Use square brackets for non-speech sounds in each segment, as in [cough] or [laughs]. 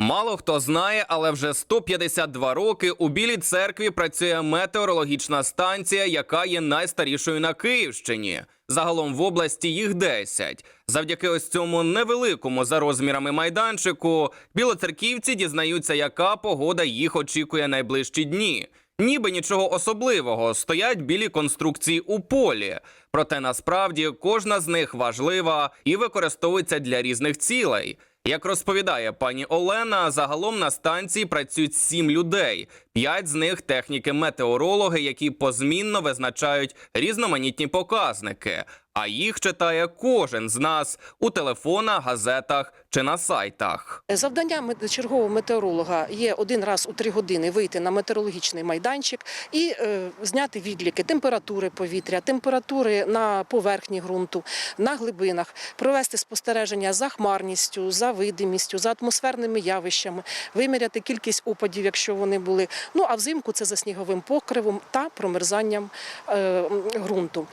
Мало хто знає, але вже 152 роки у Білій церкві працює метеорологічна станція, яка є найстарішою на Київщині. Загалом в області їх 10. Завдяки ось цьому невеликому за розмірами майданчику білоцерківці дізнаються, яка погода їх очікує найближчі дні. Ніби нічого особливого, стоять білі конструкції у полі. Проте насправді кожна з них важлива і використовується для різних цілей. Як розповідає пані Олена, загалом на станції працюють сім людей. П'ять з них техніки-метеорологи, які позмінно визначають різноманітні показники. А їх читає кожен з нас у телефонах, газетах чи на сайтах. Завдання чергового метеоролога є один раз у три години вийти на метеорологічний майданчик і е, зняти відліки температури повітря, температури на поверхні ґрунту, на глибинах, провести спостереження за хмарністю, за видимістю, за атмосферними явищами, виміряти кількість опадів, якщо вони були. Ну а взимку це за сніговим покривом та промерзанням е, ґрунту.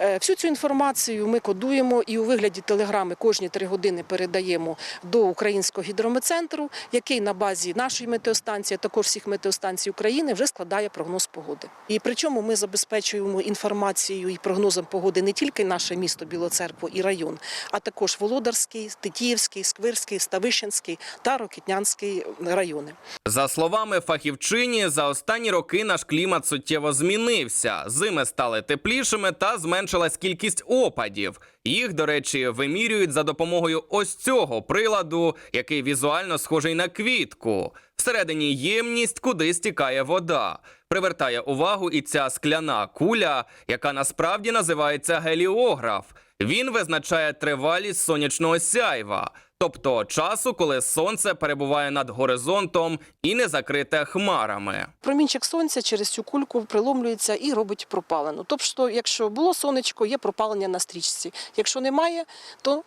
Е, Всю цю інформацію ми кодуємо і у вигляді телеграми кожні три години передаємо до українського гідрометцентру, який на базі нашої метеостанції, також всіх метеостанцій України вже складає прогноз погоди. І причому ми забезпечуємо інформацією і прогнозом погоди не тільки наше місто Білоцеркво і район, а також Володарський, Тетіївський, Сквирський, Ставищенський та Рокітнянський райони. За словами фахівчині, за останні роки наш клімат суттєво змінився. Зими стали теплішими та зменшилась кількість опадів. Їх, до речі, вимірюють за допомогою ось цього приладу, який візуально схожий на квітку. Всередині ємність, куди стікає вода. Привертає увагу і ця скляна куля, яка насправді називається геліограф. Він визначає тривалість сонячного сяйва, тобто часу, коли сонце перебуває над горизонтом і не закрите хмарами. Промінчик сонця через цю кульку приломлюється і робить пропалену. Тобто, якщо було сонечко, є пропалення на стрічці. Якщо немає, то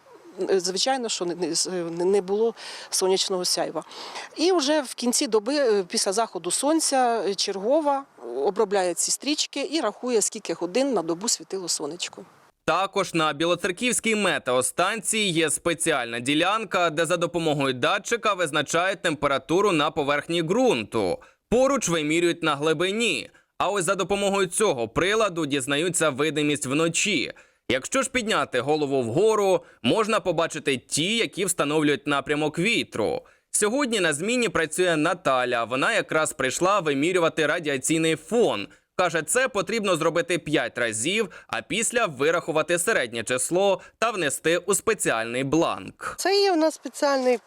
е, звичайно, що не- не- було сонячного сяйва. І вже в кінці доби, е, після заходу сонця, е, чергова обробляє ці стрічки і рахує, скільки годин на добу світило сонечко. Також на Білоцерківській метеостанції є спеціальна ділянка, де за допомогою датчика визначають температуру на поверхні ґрунту. Поруч вимірюють на глибині. А ось за допомогою цього приладу дізнаються видимість вночі. Якщо ж підняти голову вгору, можна побачити ті, які встановлюють напрямок вітру. Сьогодні на зміні працює Наталя. Вона якраз прийшла вимірювати радіаційний фон. Каже, це потрібно зробити 5 разів, а після вирахувати середнє число та внести у спеціальний бланк. Це є у нас спеціальний е,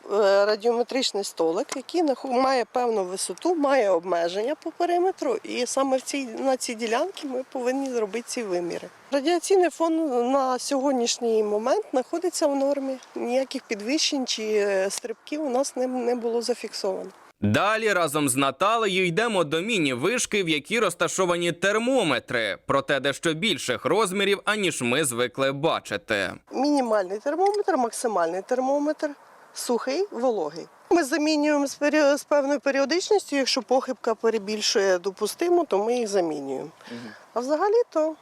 радіометричний столик, який має певну висоту, має обмеження по периметру, і саме в цій, на цій ділянці ми повинні зробити ці виміри. Радіаційний фон на сьогоднішній момент знаходиться в нормі. Ніяких підвищень чи е, стрибків у нас не було зафіксовано. Далі разом з Наталею йдемо до міні-вишки, в якій розташовані термометри, проте дещо більших розмірів, аніж ми звикли бачити. Мінімальний термометр, максимальний термометр, сухий, вологий. Ми замінюємо з, пері- з певною періодичністю. Якщо похибка перебільшує допустиму, то ми їх замінюємо. А взагалі то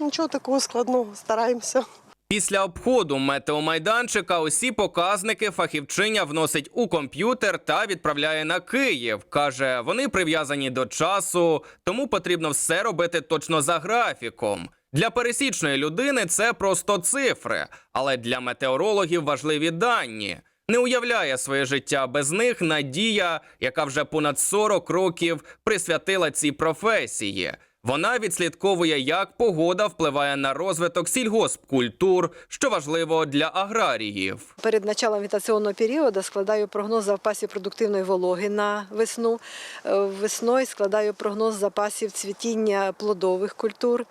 нічого такого складного, стараємося. Після обходу метеомайданчика усі показники фахівчиня вносить у комп'ютер та відправляє на Київ. Каже, вони прив'язані до часу, тому потрібно все робити точно за графіком. Для пересічної людини це просто цифри, але для метеорологів важливі дані. Не уявляє своє життя без них Надія, яка вже понад 40 років присвятила цій професії. Вона відслідковує, як погода впливає на розвиток сільгоспкультур, що важливо для аграріїв. Перед началом вегетаційного періоду складаю прогноз запасів продуктивної вологи на весну. Е, Весною складаю прогноз запасів цвітіння плодових культур.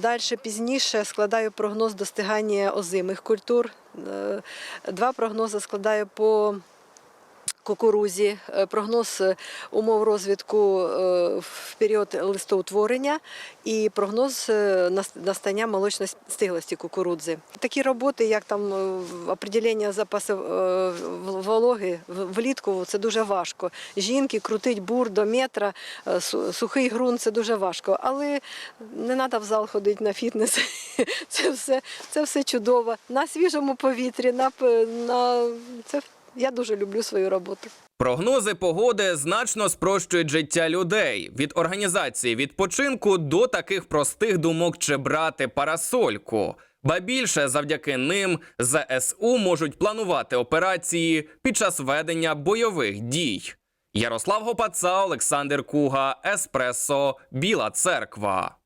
Далі пізніше складаю прогноз достигання озимих культур. Е, Два прогнози складаю по кукурузі, е, прогноз е, умов розвитку е, в період листоутворення і прогноз настання молочної стиглості кукурудзи. Такі роботи, як там определення запасів вологи влітку, це дуже важко. Жінки крутить бур до метра, сухий ґрунт це дуже важко. Але не треба в зал ходити на фітнес. [laughs] Це все, це все чудово. На свіжому повітрі, на, на це Я дуже люблю свою роботу. Прогнози погоди значно спрощують життя людей від організації відпочинку до таких простих думок чи брати парасольку. Ба більше завдяки ним ЗСУ можуть планувати операції під час ведення бойових дій. Ярослав Гопаца, Олександр Куга, Еспресо, Біла Церква.